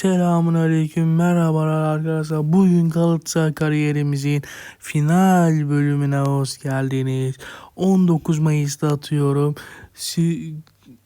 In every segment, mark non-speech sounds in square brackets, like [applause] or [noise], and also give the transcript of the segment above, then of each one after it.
Selamun aleyküm merhabalar arkadaşlar. Bugün Galatasaray kariyerimizin final bölümüne hoş geldiniz. 19 Mayıs'ta atıyorum. Si-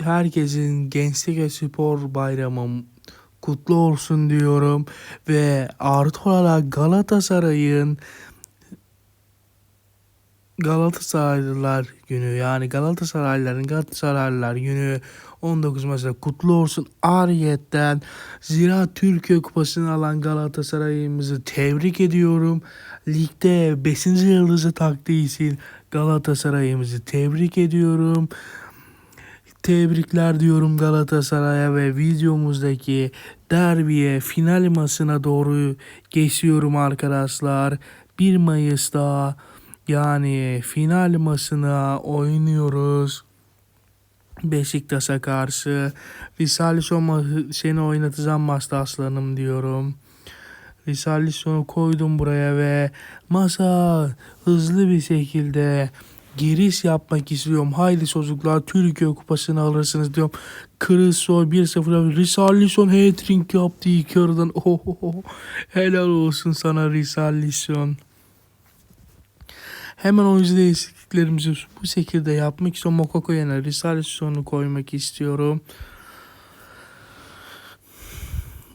Herkesin Gençlik ve Spor Bayramı kutlu olsun diyorum. Ve artı olarak Galatasaray'ın Galatasaraylılar günü yani Galatasaraylıların Galatasaraylılar günü 19 Mayıs'ta kutlu olsun. Ariyetten Zira Türkiye Kupası'nı alan Galatasaray'ımızı tebrik ediyorum. Ligde 5. yıldızı taktığı için Galatasaray'ımızı tebrik ediyorum. Tebrikler diyorum Galatasaray'a ve videomuzdaki derbiye final maçına doğru geçiyorum arkadaşlar. 1 Mayıs'ta yani final maçına oynuyoruz. Beşiktaş'a karşı. Risalison'u seni oynatacağım maçta aslanım diyorum. Risalison'u koydum buraya ve masa hızlı bir şekilde giriş yapmak istiyorum. Haydi çocuklar Türkiye kupasını alırsınız diyorum. Kriso 1-0 Risalisson hat-trick yaptı ilk yarıdan. Ohoho. Helal olsun sana Risalisson. Hemen oyuncu değişikliklerimizi bu şekilde yapmak istiyorum. Mokoko yerine Risalisson'u koymak istiyorum.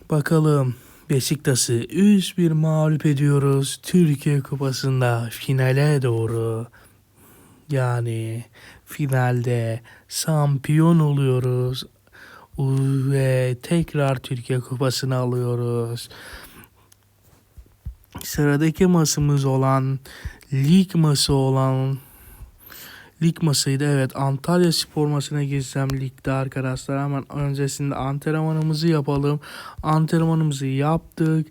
Bakalım Beşiktaş'ı 3-1 mağlup ediyoruz. Türkiye Kupası'nda finale doğru. Yani finalde şampiyon oluyoruz. Ve tekrar Türkiye Kupası'nı alıyoruz. Sıradaki maçımız olan lig maçı olan lig maçıydı. Evet Antalya spor maçına geçeceğim ligde arkadaşlar. Hemen öncesinde antrenmanımızı yapalım. Antrenmanımızı yaptık.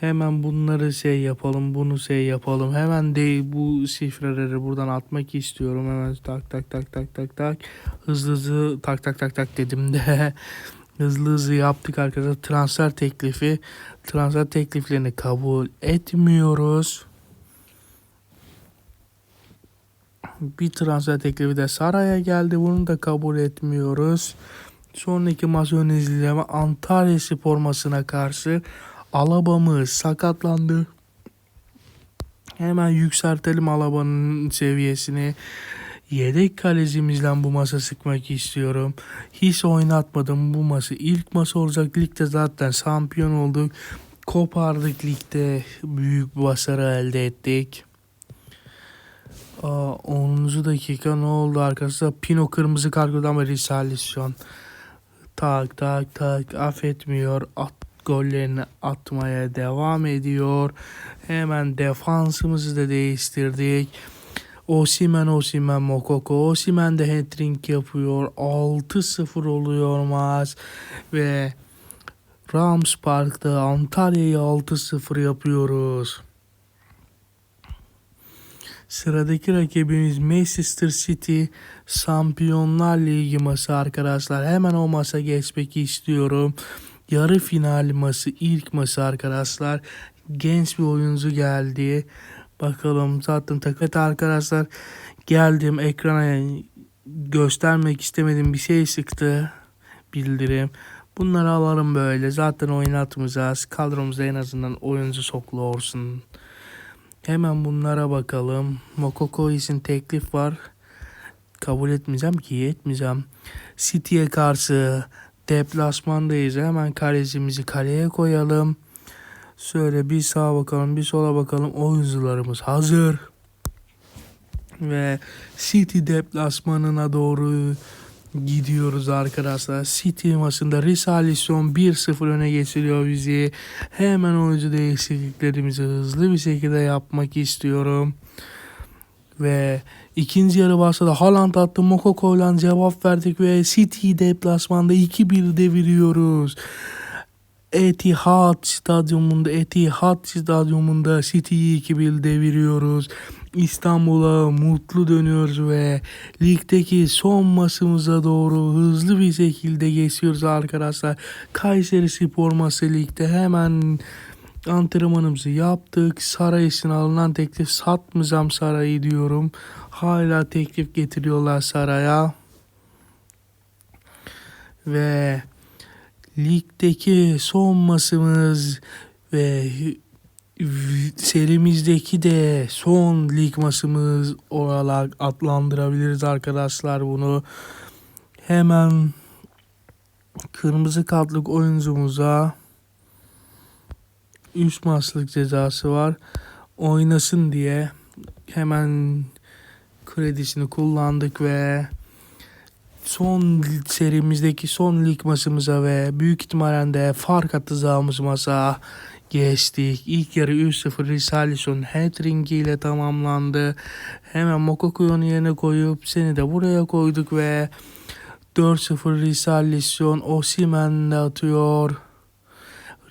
Hemen bunları şey yapalım, bunu şey yapalım. Hemen de bu şifreleri buradan atmak istiyorum. Hemen tak tak tak tak tak tak. Hızlı hızlı tak tak tak tak dedim de. [laughs] hızlı hızlı yaptık arkadaşlar. Transfer teklifi. Transfer tekliflerini kabul etmiyoruz. Bir transfer teklifi de Saray'a geldi. Bunu da kabul etmiyoruz. Sonraki maç izleme Antalya spor maçına karşı Alaba'mız sakatlandı. Hemen yükseltelim Alaba'nın seviyesini. Yedek kalecimizden bu masa sıkmak istiyorum. Hiç oynatmadım bu maçı. İlk maç olacak. Ligde zaten şampiyon olduk. Kopardık ligde. Büyük başarı elde ettik. Aa, 10. dakika ne oldu arkadaşlar? Pino kırmızı kargodan ve Risalisyon. Tak tak tak affetmiyor. At gollerini atmaya devam ediyor. Hemen defansımızı da değiştirdik. Osimen Osimen Mokoko. Osimen de hat-trick yapıyor. 6-0 oluyor maç. Ve Rams Park'ta Antalya'yı 6-0 yapıyoruz. Sıradaki rakibimiz Manchester City Şampiyonlar Ligi maçı arkadaşlar. Hemen o maça geçmek istiyorum. Yarı final maçı ilk maçı arkadaşlar. Genç bir oyuncu geldi. Bakalım zaten takıt arkadaşlar. Geldim ekrana göstermek istemedim bir şey sıktı bildirim. Bunları alalım böyle. Zaten oynatmayacağız. Kadromuzda en azından oyuncu soklu olsun. Hemen bunlara bakalım. Mokoko için teklif var. Kabul etmeyeceğim ki etmeyeceğim. City'ye karşı deplasmandayız. Hemen kalecimizi kaleye koyalım. Şöyle bir sağa bakalım bir sola bakalım. Oyuncularımız hazır. Ve City deplasmanına doğru gidiyoruz arkadaşlar. City maçında Risalisson 1-0 öne geçiriyor bizi. Hemen oyuncu değişikliklerimizi hızlı bir şekilde yapmak istiyorum. Ve ikinci yarı başladı. Haaland attı. Mokoko'yla cevap verdik ve City deplasmanda 2-1 deviriyoruz. Etihad stadyumunda Etihad stadyumunda City'yi 2-1 deviriyoruz. İstanbul'a mutlu dönüyoruz ve ligdeki son maçımıza doğru hızlı bir şekilde geçiyoruz arkadaşlar. Kayseri Spor maçı ligde hemen antrenmanımızı yaptık. Saray için alınan teklif satmayacağım Saray'ı diyorum. Hala teklif getiriyorlar Saray'a. Ve ligdeki son maçımız ve serimizdeki de son lig maçımız olarak adlandırabiliriz arkadaşlar bunu. Hemen kırmızı kartlık oyuncumuza 3 maçlık cezası var. Oynasın diye hemen kredisini kullandık ve son serimizdeki son lig maçımıza ve büyük ihtimalle de fark atacağımız maça geçtik. İlk yarı 3-0 Risalisson hat ile tamamlandı. Hemen Mokoku'nun yerine koyup seni de buraya koyduk ve 4-0 Risalisson Osimen de atıyor.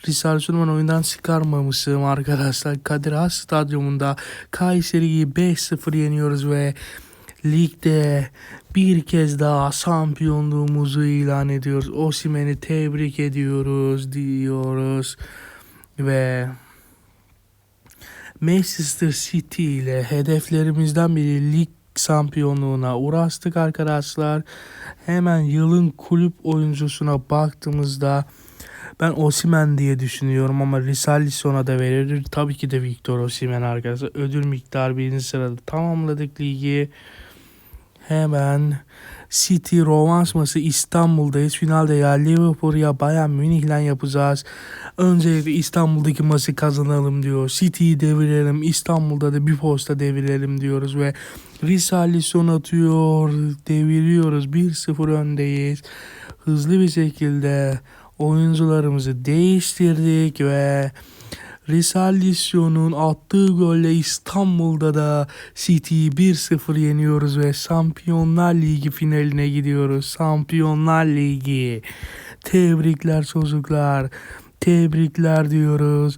Risalison'u ben oyundan çıkarmamışım arkadaşlar. Kadir Has Stadyumunda Kayseri'yi 5-0 yeniyoruz ve ligde bir kez daha şampiyonluğumuzu ilan ediyoruz. Osimen'i tebrik ediyoruz diyoruz ve Manchester City ile hedeflerimizden biri lig şampiyonluğuna uğraştık arkadaşlar. Hemen yılın kulüp oyuncusuna baktığımızda ben Osimen diye düşünüyorum ama Risalison'a da verir. Tabii ki de Victor Osimen arkadaşlar. Ödül miktarı birinci sırada tamamladık ligi. Hemen City rövanş maçı İstanbul'dayız. Finalde ya Liverpool ya Bayern Münih'le yapacağız. Öncelikle İstanbul'daki maçı kazanalım diyor. City'yi devirelim. İstanbul'da da bir posta devirelim diyoruz ve Risalisson atıyor. Deviriyoruz. 1-0 öndeyiz. Hızlı bir şekilde oyuncularımızı değiştirdik ve Risalisyon'un attığı golle İstanbul'da da City'yi 1-0 yeniyoruz ve Şampiyonlar Ligi finaline gidiyoruz. Şampiyonlar Ligi. Tebrikler çocuklar. Tebrikler diyoruz.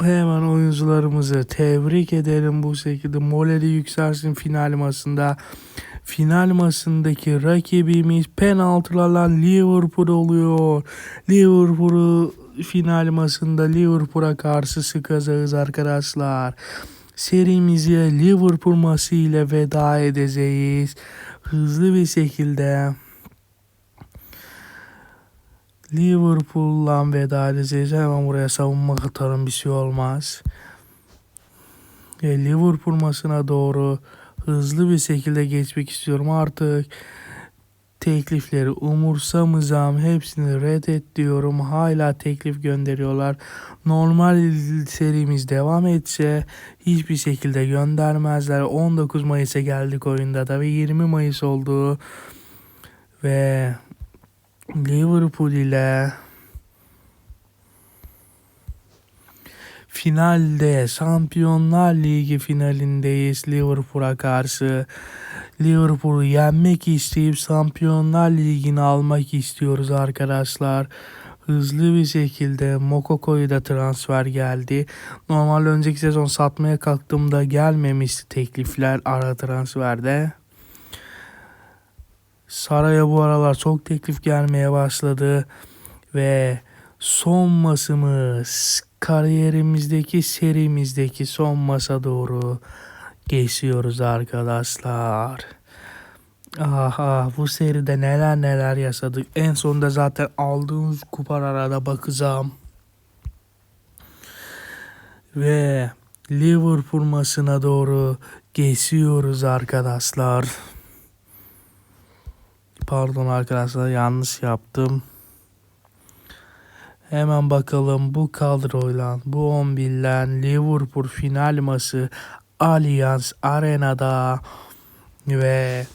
Hemen oyuncularımızı tebrik edelim bu şekilde. Morali yükselsin final maçında. Final maçındaki rakibimiz penaltılarla Liverpool oluyor. Liverpool'u final maçında Liverpool'a karşı sıkacağız arkadaşlar. Serimize Liverpool maçı ile veda edeceğiz. Hızlı bir şekilde Liverpool'la veda edeceğiz. Hemen buraya savunma katarım bir şey olmaz. E, Liverpool maçına doğru hızlı bir şekilde geçmek istiyorum. Artık teklifleri umursamayacağım. Hepsini reddet diyorum. Hala teklif gönderiyorlar. Normal serimiz devam etse hiçbir şekilde göndermezler. 19 Mayıs'a geldik oyunda da ve 20 Mayıs oldu. Ve Liverpool ile finalde Şampiyonlar Ligi finalindeyiz Liverpool'a karşı. Liverpool'u yenmek isteyip Şampiyonlar Ligi'ni almak istiyoruz arkadaşlar. Hızlı bir şekilde Mokoko'yu da transfer geldi. Normal önceki sezon satmaya kalktığımda gelmemişti teklifler ara transferde. Saray'a bu aralar çok teklif gelmeye başladı ve son masımız kariyerimizdeki serimizdeki son masa doğru geçiyoruz arkadaşlar. Aha bu seride neler neler yaşadık. En sonunda zaten aldığımız kupalara bakacağım. Ve Liverpool maçına doğru geçiyoruz arkadaşlar. Pardon arkadaşlar yanlış yaptım. Hemen bakalım bu kadroyla bu 11'len Liverpool final maçı Allianz Arena'da ve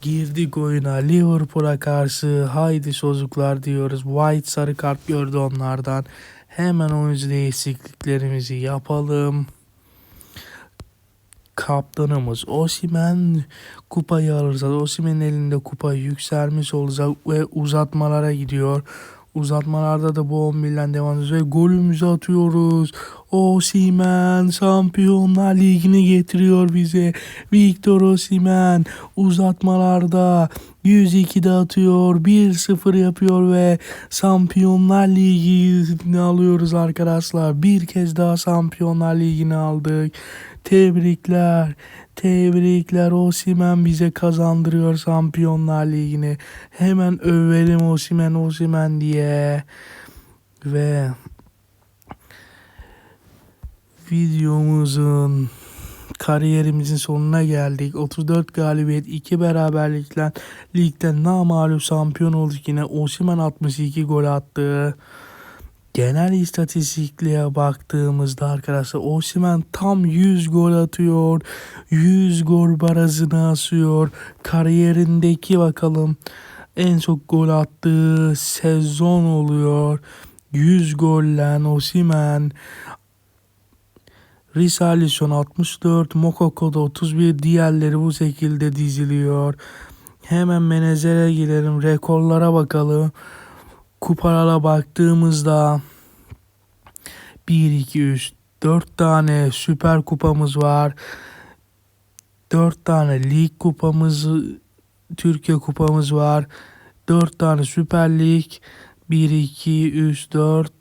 girdik oyuna Liverpool'a karşı haydi çocuklar diyoruz. White sarı kart gördü onlardan. Hemen oyuncu değişikliklerimizi yapalım. Kaptanımız Osimen kupayı alırsa Osimen'in elinde kupayı yükselmiş olacak ve uzatmalara gidiyor. Uzatmalarda da bu 11'den devam ediyoruz ve golümüzü atıyoruz. Osimen Şampiyonlar Ligi'ni getiriyor bize. Victor Osimen uzatmalarda 102'de atıyor. 1-0 yapıyor ve Şampiyonlar Ligi'ni alıyoruz arkadaşlar. Bir kez daha Şampiyonlar Ligi'ni aldık. Tebrikler. Tebrikler Osimen bize kazandırıyor Şampiyonlar Ligi'ni. Hemen övelim Osimen Osimen diye. Ve videomuzun kariyerimizin sonuna geldik. 34 galibiyet, 2 beraberlikle ligden namağlup şampiyon olduk yine. Osimhen 62 gol attı. Genel istatistikliğe baktığımızda arkadaşlar Osimhen tam 100 gol atıyor. 100 gol barajını asıyor. Kariyerindeki bakalım en çok gol attığı sezon oluyor. 100 gollen Osimhen Risarlison 64, Mokoko'da 31 diğerleri bu şekilde diziliyor. Hemen menajere girelim. Rekorlara bakalım. Kupalara baktığımızda 1, 2, 3, 4 tane süper kupamız var. 4 tane lig kupamız, Türkiye kupamız var. 4 tane süper lig. 1, 2, 3, 4,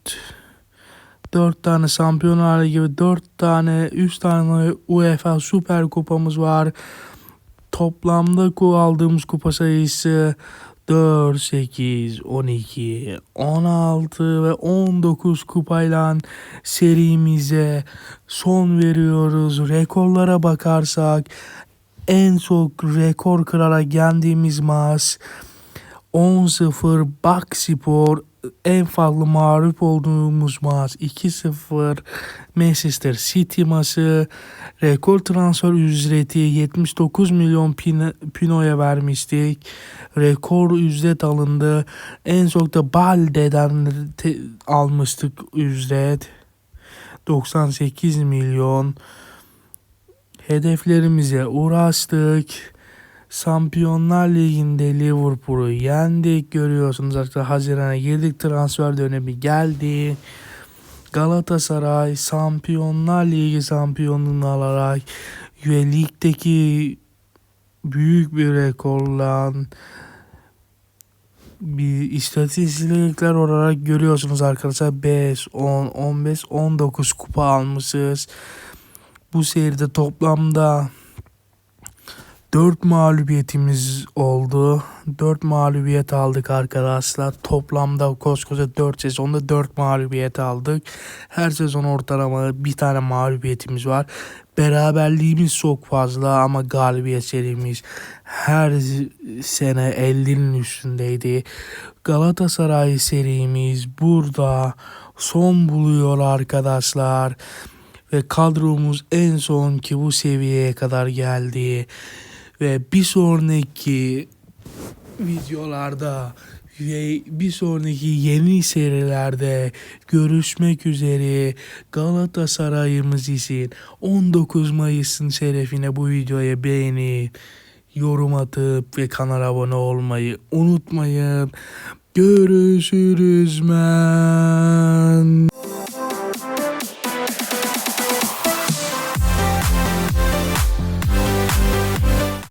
4 tane Şampiyonlar gibi 4 tane 3 tane UEFA Süper Kupamız var. Toplamda aldığımız kupa sayısı 4, 8, 12, 16 ve 19 kupayla serimize son veriyoruz. Rekorlara bakarsak en çok rekor kırarak yendiğimiz maç 10-0 Bakspor en fazla mağlup olduğumuz maç 2-0 Manchester City maçı rekor transfer ücreti 79 milyon pin, Pino'ya vermiştik. Rekor ücret alındı. En çok da Balde'den te- almıştık ücret. 98 milyon. Hedeflerimize uğraştık. Şampiyonlar Ligi'nde Liverpool'u yendik. Görüyorsunuz artık Haziran'a girdik. Transfer dönemi geldi. Galatasaray Şampiyonlar Ligi şampiyonluğunu alarak ve ligdeki büyük bir rekorla bir istatistikler olarak görüyorsunuz arkadaşlar 5, 10, 15, 19 kupa almışız. Bu seride toplamda 4 mağlubiyetimiz oldu. 4 mağlubiyet aldık arkadaşlar. Toplamda koskoca 4 sezonda 4 mağlubiyet aldık. Her sezon ortalama bir tane mağlubiyetimiz var. Beraberliğimiz çok fazla ama galibiyet serimiz her sene 50'nin üstündeydi. Galatasaray serimiz burada son buluyor arkadaşlar. Ve kadromuz en son ki bu seviyeye kadar geldi. Ve bir sonraki videolarda ve bir sonraki yeni serilerde görüşmek üzere Galatasaray'ımız için 19 Mayıs'ın şerefine bu videoya beğeni, yorum atıp ve kanala abone olmayı unutmayın. Görüşürüz men.